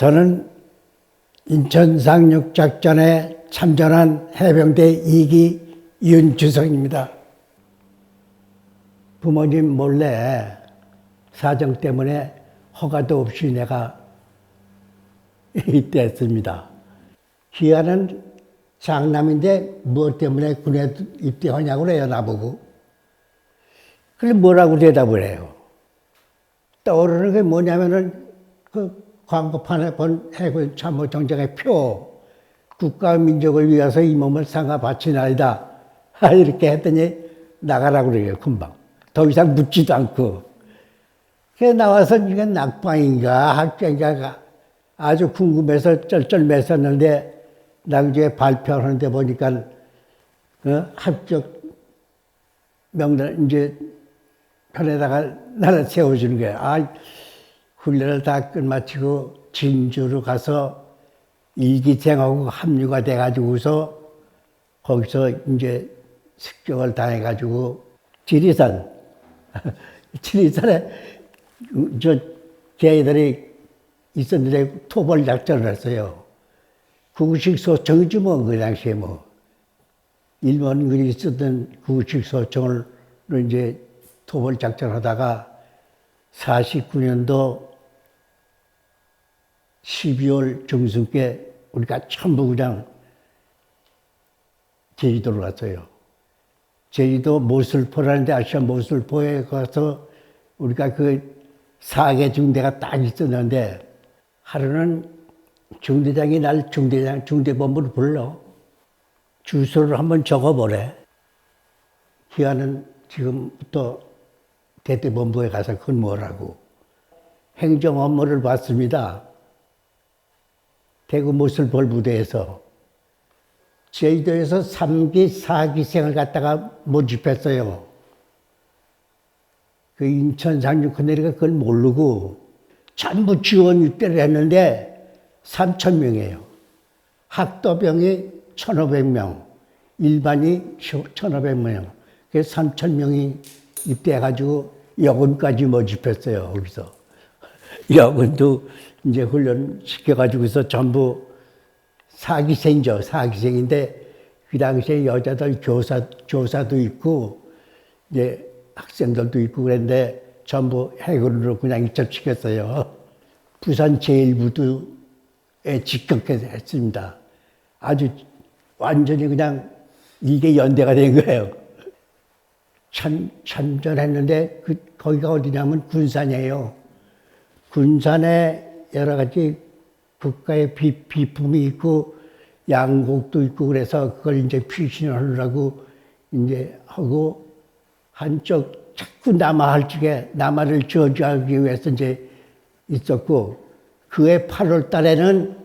저는 인천 상륙 작전에 참전한 해병대 2기 윤주성입니다. 부모님 몰래 사정 때문에 허가도 없이 내가 입대했습니다. 기아는 장남인데 무엇 때문에 군에 입대하냐고 그래요, 나보고. 그래 뭐라고 대답을 해요. 떠오르는 게 뭐냐면은 그 광고판에 본 해군 참모총장의 표 국가와 민족을 위해서 이 몸을 상하 바치나이다 이렇게 했더니 나가라고 그래요 금방 더 이상 묻지도 않고 그래 나와서 이게 낙방인가 학교인가 아주 궁금해서 쩔쩔맸었는데 나중에 발표하는데 보니까 어? 합격 명단 이제 편에다가 나를 세워주는 거야. 아, 훈련을 다 끝마치고 진주로 가서 일기생하고 합류가 돼가지고서 거기서 이제 습격을 당해가지고 지리산, 지리산에 저 걔들이 있었는데 토벌 작전을 했어요. 구식 소총이지 뭐, 그 당시에 뭐. 일본군이 쓰던 구식 소총을 이제 토벌 작전하다가 49년도 12월 중순께 우리가 그냥 제주도로 갔어요. 제주도 모슬포라는 데 아시아 모슬포에 가서 우리가 그 사계 중대가 딱 있었는데 하루는 중대장이 날 중대장 중대본부로 불러 주소를 한번 적어보래. 기아는 지금부터 대대본부에 가서 근무하라고 행정 업무를 받습니다. 대구 모슬볼 부대에서 제주도에서 3기, 4기생을 갖다가 모집했어요. 그 인천 상륙 큰내리가 그걸 모르고 전부 지원 입대를 했는데 3천 명이에요. 학도병이 1,500명, 일반이 1,500명. 그래서 3천 명이 입대해가지고 여군까지 모집했어요, 거기서. 여군도 이제 훈련 시켜가지고서 전부 사기생이죠, 사기생인데 그 당시에 여자들 교사, 교사도 있고 이제 학생들도 있고 그랬는데 전부 해군으로 그냥 입접시켰어요. 부산 제일부두에 직격했습니다. 아주 완전히 그냥 이게 연대가 된 거예요. 참, 참전했는데 그, 거기가 어디냐면 군산이에요. 군산에 여러 가지 국가의 비, 비품이 있고 양곡도 있고 그래서 그걸 이제 피신하려고 이제 하고 한쪽 자꾸 남아 할 적에 남아를 저주하기 위해서 이제 있었고 그해 8월 달에는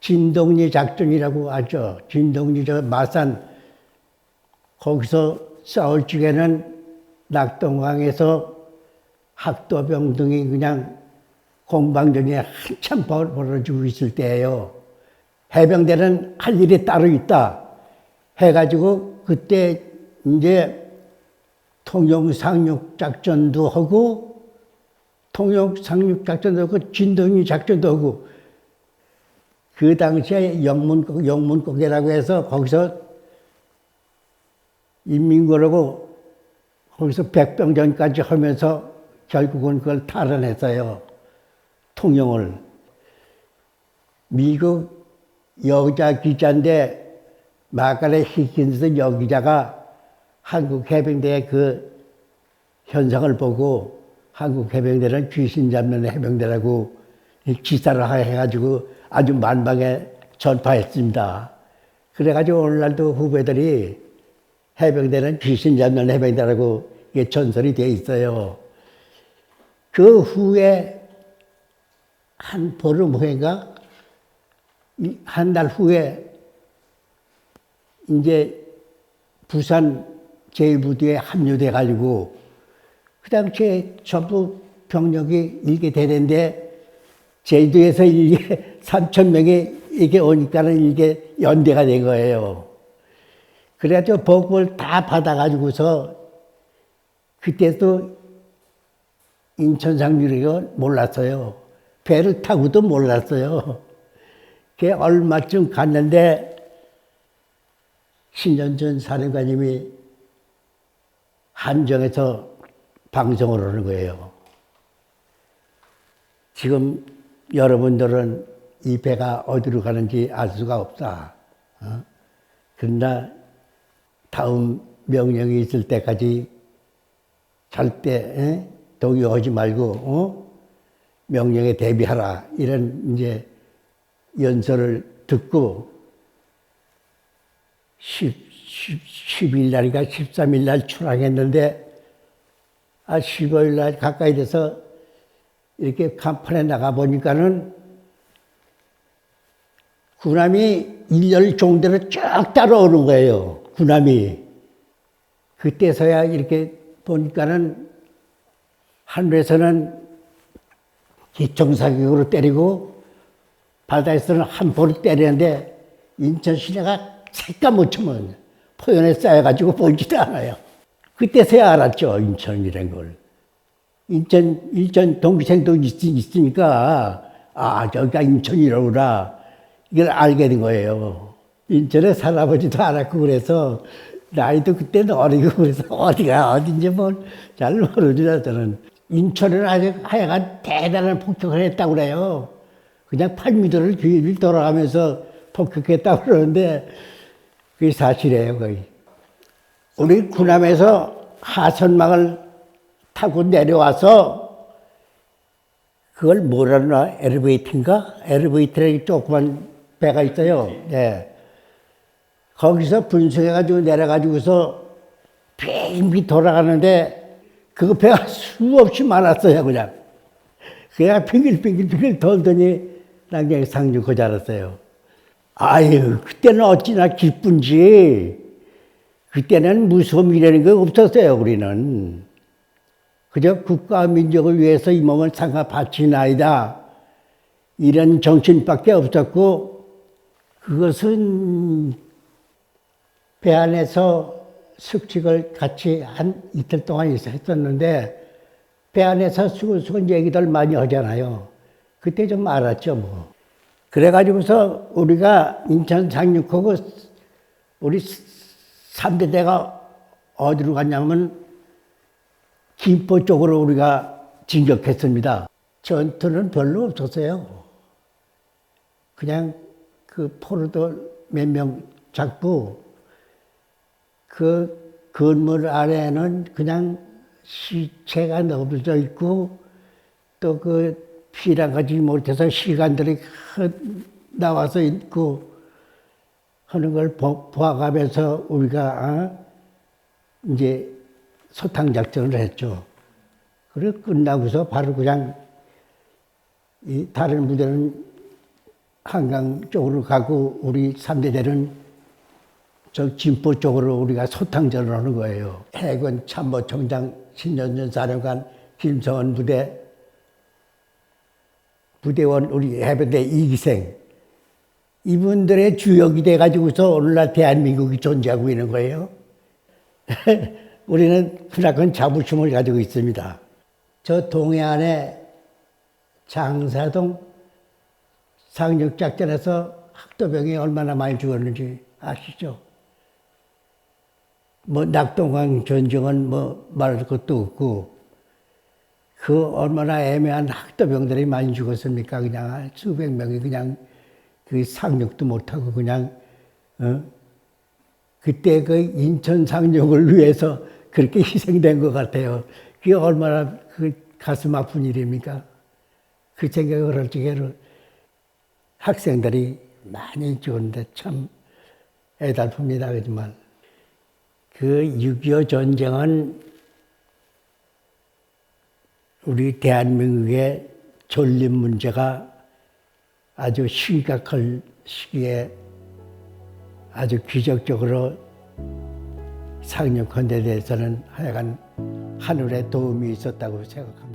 진동리 작전이라고 하죠. 진동리 저 마산 거기서 싸울 적에는 낙동강에서 학도병 등이 그냥 공방전이 한참 벌어지고 있을 때예요. 해병대는 할 일이 따로 있다. 해가지고 그때 이제 통영 상륙 작전도 하고 통영 상륙 작전도 하고 진동이 작전도 하고 그 당시에 영문곡 영문곡이라고 해서 거기서 인민군하고 거기서 백병전까지 하면서 결국은 그걸 탈환했어요. 통영을. 미국 여자 기자인데 마가렛 히킨스 여기자가 한국 해병대의 그 현상을 보고 한국 해병대는 귀신 잡는 해병대라고 기사를 해가지고 아주 만방에 전파했습니다. 그래가지고 오늘날도 후배들이 해병대는 귀신 잡는 해병대라고 이게 전설이 돼 있어요. 그 후에 한 보름 후인가 한 달 후에 이제 부산 제1부대에 합류돼 가지고 그 당시에 전부 병력이 이게 되는데 제주도에서 이게 3천 명이 이게 오니까는 이게 연대가 된 거예요. 그래가지고 복을 다 받아가지고서 그때도 인천 상륙이고 몰랐어요. 배를 타고도 몰랐어요. 그게 얼마쯤 갔는데 신현준 사령관님이 한정에서 방송을 하는 거예요. 지금 여러분들은 이 배가 어디로 가는지 알 수가 없다. 어? 그러나 다음 명령이 있을 때까지 절대 에? 동요하지 말고 어? 명령에 대비하라 이런 이제 연설을 듣고 10, 10, 10일 날인가 13일 날 출항했는데 아 15일 날 가까이 돼서 이렇게 간판에 나가 보니까는 군함이 일렬 종대로 쭉 따라오는 거예요. 군함이. 그때서야 이렇게 보니까는 하늘에서는 기총사격으로 때리고 바다에서는 한 볼을 때리는데 인천 시내가 새까맣지만 포연에 쌓여가지고 보이지도 않아요. 그때서야 알았죠 인천이란 걸. 인천 인천 동기생도 있, 있으니까 아 저기가 인천이로구나 이걸 알게 된 거예요. 인천에 살아보지도 않았고 그래서 나이도 그때는 어리고 그래서 어디가 어딘지 뭘 잘 모르지나 저는 인천은 아주 하여간 대단한 폭격을 했다고 그래요. 그냥 8미터를 뒤를 돌아가면서 폭격했다고 그러는데 그게 사실이에요 거의. 우리 군함에서 하선막을 타고 내려와서 그걸 뭐라나 엘리베이터인가? 엘리베이터에 조그만 배가 있어요. 네. 거기서 분석해가지고 내려가지고서 빙빙 돌아가는데 그 배가 수없이 많았어요 그냥. 그냥 빙글빙글빙글 돌더니 난게 상륙하지 않았어요. 아유 그때는 어찌나 기쁜지 그때는 무서움이라는 게 없었어요 우리는. 그저 국가와 민족을 위해서 이 몸을 상가 바치나이다. 이런 정신밖에 없었고, 그것은 배 안에서 숙직을 같이 한 이틀 동안 했었는데, 배 안에서 수근수근 얘기들 많이 하잖아요. 그때 좀 알았죠, 뭐. 그래가지고서 우리가 인천 상륙하고 우리 3대대가 어디로 갔냐면 김포 쪽으로 우리가 진격했습니다. 전투는 별로 없었어요. 그냥 그 포로들 몇명 잡고 그 건물 아래에는 그냥 시체가 넘어져 있고 또 그 피랑 가지 못해서 시간들이 나와서 있고 하는 걸 보- 보아가면서 우리가 어? 이제 소탕 작전을 했죠. 그리고 끝나고서 바로 그냥 이 다른 부대는 한강 쪽으로 가고 우리 삼대대는 저 진포 쪽으로 우리가 소탕전을 하는 거예요. 해군 참모 총장 신년전 사령관 김성원 부대 부대원 우리 해병대 이기생 이분들의 주역이 돼가지고서 오늘날 대한민국이 존재하고 있는 거예요. 우리는 그나큰 자부심을 가지고 있습니다. 저 동해안에 장사동 상륙작전에서 학도병이 얼마나 많이 죽었는지 아시죠? 뭐 낙동강 전쟁은 뭐 말할 것도 없고 그 얼마나 애매한 학도병들이 많이 죽었습니까? 그냥 수백 명이 그냥 그 상륙도 못하고 그냥 어? 그때 그 인천 상륙을 위해서 그렇게 희생된 것 같아요. 그게 얼마나 그 가슴 아픈 일입니까? 그 생각을 할 적에는 학생들이 많이 죽었는데 참 애달픕니다. 그지만 그6.25 전쟁은 우리 대한민국의 존립 문제가 아주 심각할 시기에 아주 기적적으로 상륙한 데 대해서는 하여간 하늘의 도움이 있었다고 생각합니다.